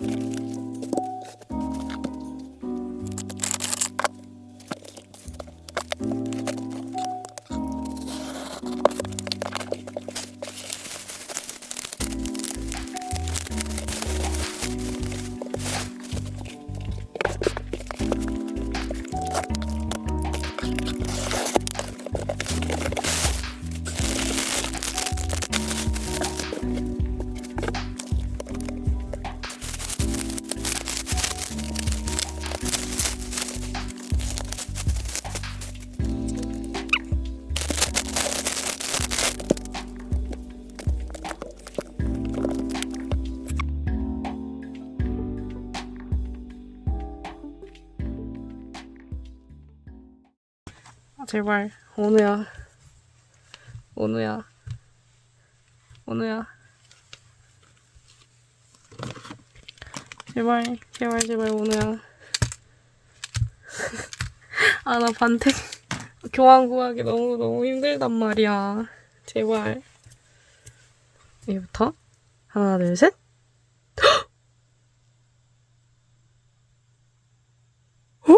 아, 제발. 오누야. 오누야. 오누야. 제발 제발 제발 오누야. 아 나 반택. 교환 구하기 너무 너무 힘들단 말이야. 제발. 여기부터 하나 둘셋 어?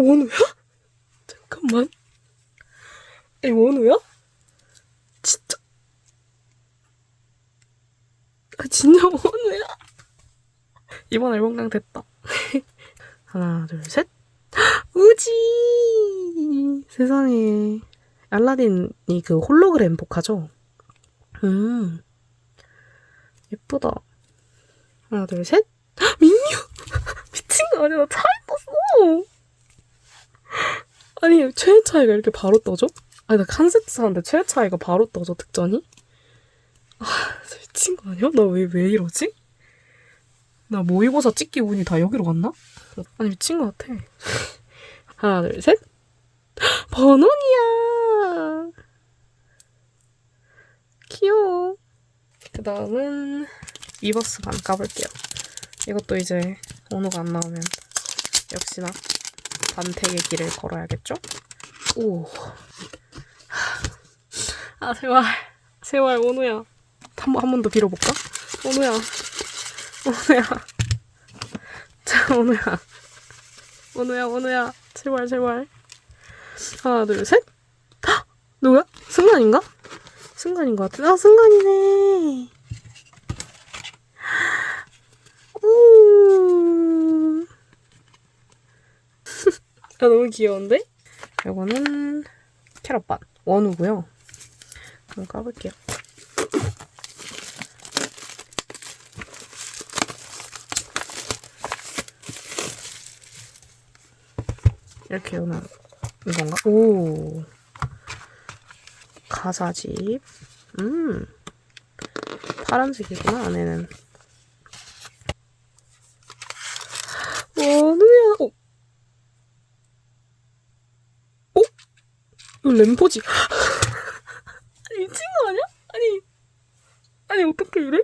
원우야? 잠깐만. 이 원우야? 진짜. 아, 진짜 원우야? 이번 앨범강 됐다. 하나, 둘, 셋. 우지! 세상에. 알라딘이 그 홀로그램 복화죠? 음. 예쁘다. 하나, 둘, 셋. 민유! 미친 거 아니야? 나 차에 떴어! 아니 최애 차이가 이렇게 바로 떠져? 아니 나 칸세트 사는데 최애 차이가 바로 떠져 득전이? 아 미친 거 아니야? 나 왜 왜 이러지? 나 모의고사 찍기 운이 다 여기로 갔나? 아니 미친 거 같아 하나 둘셋 번원이야 귀여워 그 다음은 위버스 반 까볼게요 이것도 이제 원호가 안 나오면 역시나 반택의 길을 걸어야겠죠? 오. 아, 제발. 제발, 원우야. 한 번, 한 번 더 빌어볼까? 원우야. 원우야. 자, 원우야. 원우야, 원우야. 제발, 제발. 하나, 둘, 셋. 헉! 누구야? 승관인가? 승관인 것 같아. 아, 승관이네. 우. 아, 너무 귀여운데? 이거는 캐럿반 원우고요. 한번 까볼게요. 이렇게 오는 이건가? 오 가사집 음 파란색이구나 안에는 원우야 어, 이거 램포지. 아니, 미친 거 아니야? 아니, 아니, 어떻게 이래?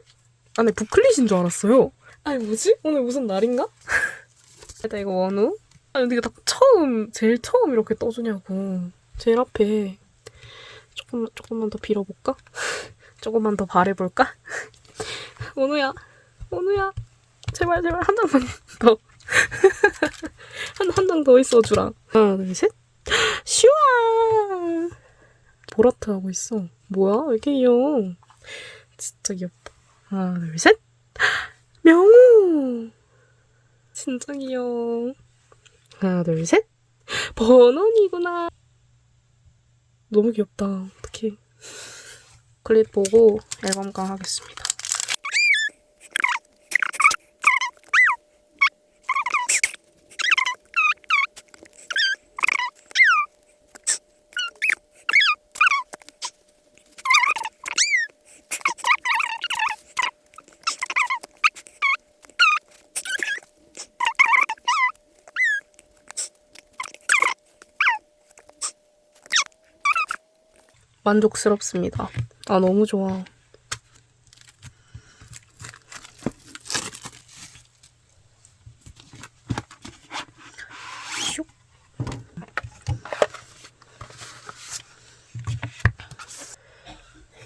아니, 부클릿인 줄 알았어요. 아니, 뭐지? 오늘 무슨 날인가? 일단 이거 원우. 아니, 근데 이게 딱 처음, 제일 처음 이렇게 떠주냐고. 제일 앞에. 조금, 조금만 더 빌어볼까? 조금만 더 바래볼까? 원우야, 원우야. 제발, 제발, 한 장만 더. 한, 한 장 더 있어주라. 하나, 둘, 셋. 슈아 보라트 하고 있어. 뭐야? 왜 이렇게 귀여워? 진짜 귀엽다. 하나 둘 셋. 명우! 진짜 귀여워. 하나 둘셋. 번원이구나. 너무 귀엽다. 어떡해. 클립 보고 앨범 강 하겠습니다 만족스럽습니다. 아, 너무 좋아. 슉.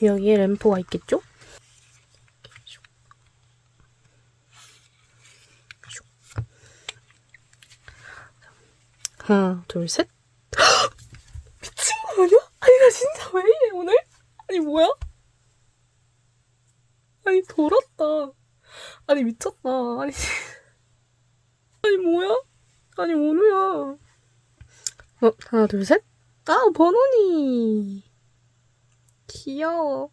여기에 램프가 있겠죠? 하나, 둘, 셋. 미친 거 아니야? 진짜 왜 이래, 오늘? 아니, 뭐야? 아니, 돌았다. 아니, 미쳤다. 아니, 아니, 뭐야? 아니, 오늘야. 어, 하나, 둘, 셋. 아, 번호니. 귀여워.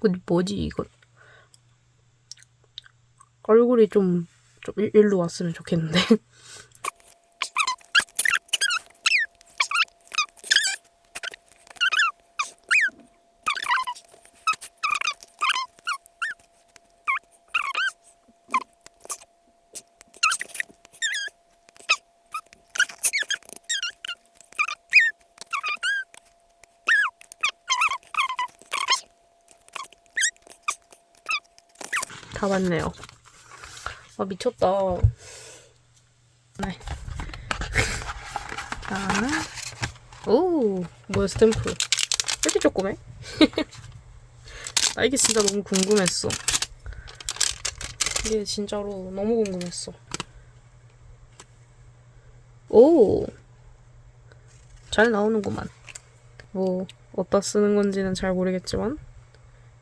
근데 뭐지 이거? 얼굴이 좀, 좀 일- 일로 왔으면 좋겠는데. 다 왔네요. 아 미쳤다. 네. 자, 오 뭐야 스탬프? 왜 이렇게 조그매? 나 이게 진짜 너무 궁금했어. 이게 진짜로 너무 궁금했어. 오, 잘 나오는구만. 뭐 어디다 쓰는 건지는 잘 모르겠지만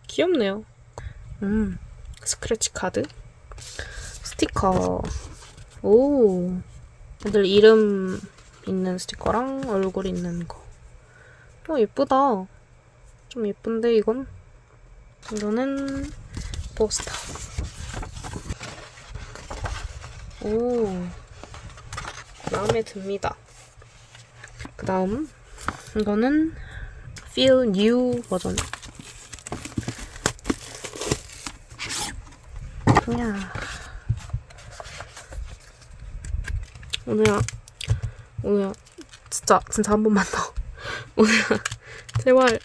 귀엽네요. 음. 스크래치 카드 스티커. 오. 애들 이름 있는 스티커랑 얼굴 있는 거. 어, 예쁘다. 좀 예쁜데 이건? 이거는 포스터. 오. 마음에 듭니다. 그 다음 이거는 Feel New 버전 뭐야. 오늘야, 오늘야, 진짜, 진짜 한 번만 더. 오늘야, 제발.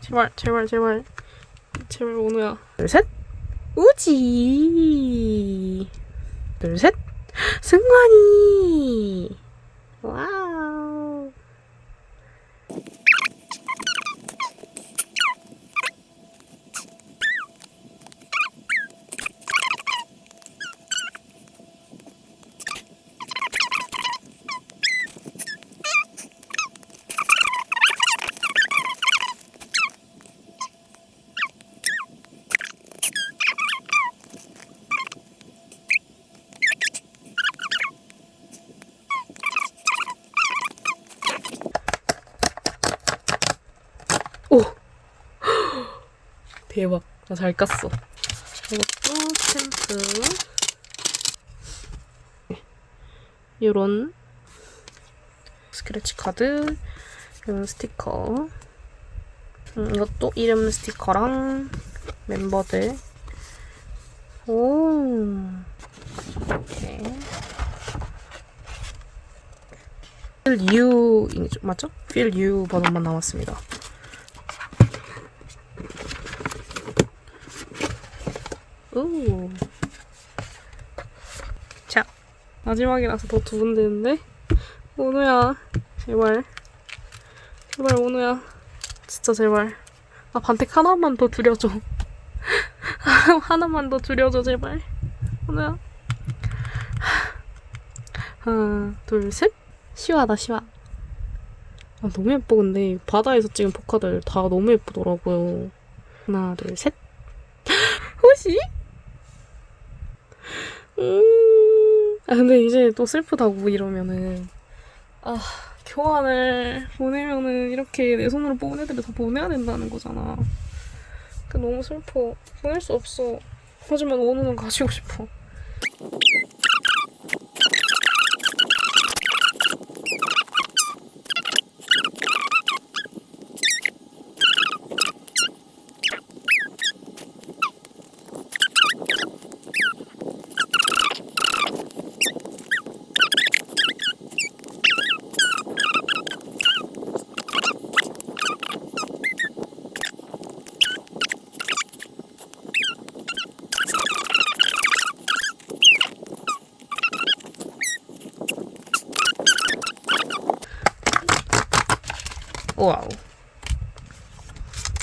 제발, 제발, 제발. 제발, 오늘야. 둘, 셋. 우지. 둘, 셋. 승관이. 와우. 오! 대박. 나 잘 깠어. 이것도 스탬프. 요런 스크래치 카드, 이런 스티커. 음, 이것도 이름 스티커랑 멤버들. 오. 이렇게. Feel You 맞죠? Feel You 버전만 남았습니다. 오. 자, 마지막이라서 더 두근대는데. 오누야, 제발. 제발, 오누야. 진짜 제발. 아, 반택 하나만 더 줄여줘. 하나만 더 줄여줘, 제발. 오누야. 하나, 둘, 셋. 시와다, 시와. 아, 너무 예뻐, 근데. 바다에서 찍은 포카들 다 너무 예쁘더라고요. 하나, 둘, 셋. 호시? 음. 아, 근데 이제 또 슬프다고 이러면은. 아, 교환을 보내면은 이렇게 내 손으로 뽑은 애들을 다 보내야 된다는 거잖아. 그 너무 슬퍼. 보낼 수 없어. 하지만 원우는 가지고 싶어. 와우.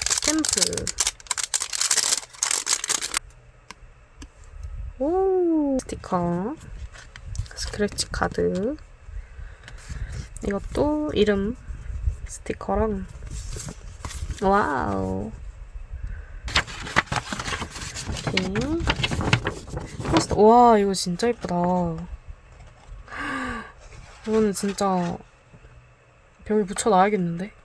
스탬프. 오, 스티커. 스크래치 카드. 이것도 이름 스티커랑 와우. 이렇게. 포스터. 와, 이거 진짜 예쁘다. 이거는 진짜 벽에 붙여놔야겠는데?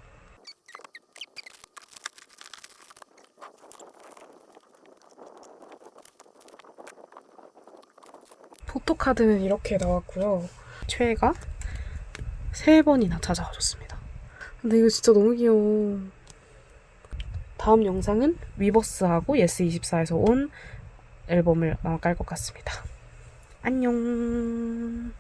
카드는 이렇게 나왔고요. 최애가 세 번이나 찾아와 줬습니다. 근데 이거 진짜 너무 귀여워. 다음 영상은 위버스하고 예스24에서 온 앨범을 아마 깔 것 같습니다. 안녕.